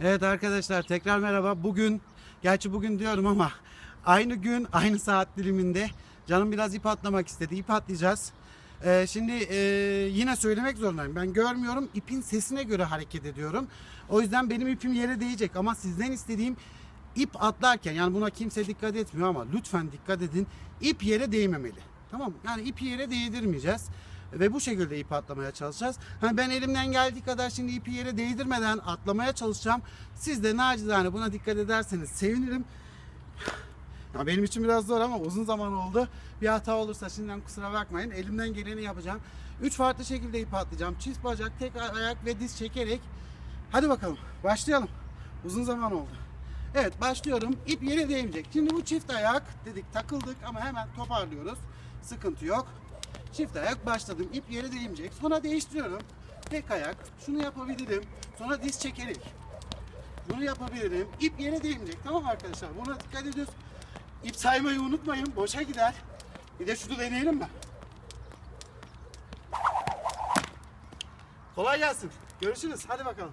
Evet arkadaşlar tekrar merhaba. Bugün, gerçi bugün diyorum ama aynı gün aynı saat diliminde canım biraz ip atlamak istedi. İp atlayacağız. Ee, şimdi e, yine söylemek zorundayım. Ben görmüyorum. ipin sesine göre hareket ediyorum. O yüzden benim ipim yere değecek ama sizden istediğim ip atlarken yani buna kimse dikkat etmiyor ama lütfen dikkat edin. İp yere değmemeli. Tamam? Yani ipi yere değdirmeyeceğiz. Ve bu şekilde ip atlamaya çalışacağız. Hani ben elimden geldiği kadar şimdi ipi yere değdirmeden atlamaya çalışacağım. Siz de nacizane buna dikkat ederseniz sevinirim. Ya benim için biraz zor ama uzun zaman oldu. Bir hata olursa şimdiden kusura bakmayın. Elimden geleni yapacağım. Üç farklı şekilde ip atlayacağım. Çift bacak, tek ayak ve diz çekerek. Hadi bakalım başlayalım. Uzun zaman oldu. Evet başlıyorum. İp yere değmeyecek. Şimdi bu çift ayak dedik takıldık ama hemen toparlıyoruz. Sıkıntı yok. Çift ayak başladım. İp yere değmeyecek. Sonra değiştiriyorum. Tek ayak. Şunu yapabilirim. Sonra diz çekerek. Bunu yapabilirim. İp yere değmeyecek. Tamam arkadaşlar? Buna dikkat ediyoruz. İp saymayı unutmayın. Boşa gider. Bir de şunu deneyelim mi? Kolay gelsin. Görüşürüz. Hadi bakalım.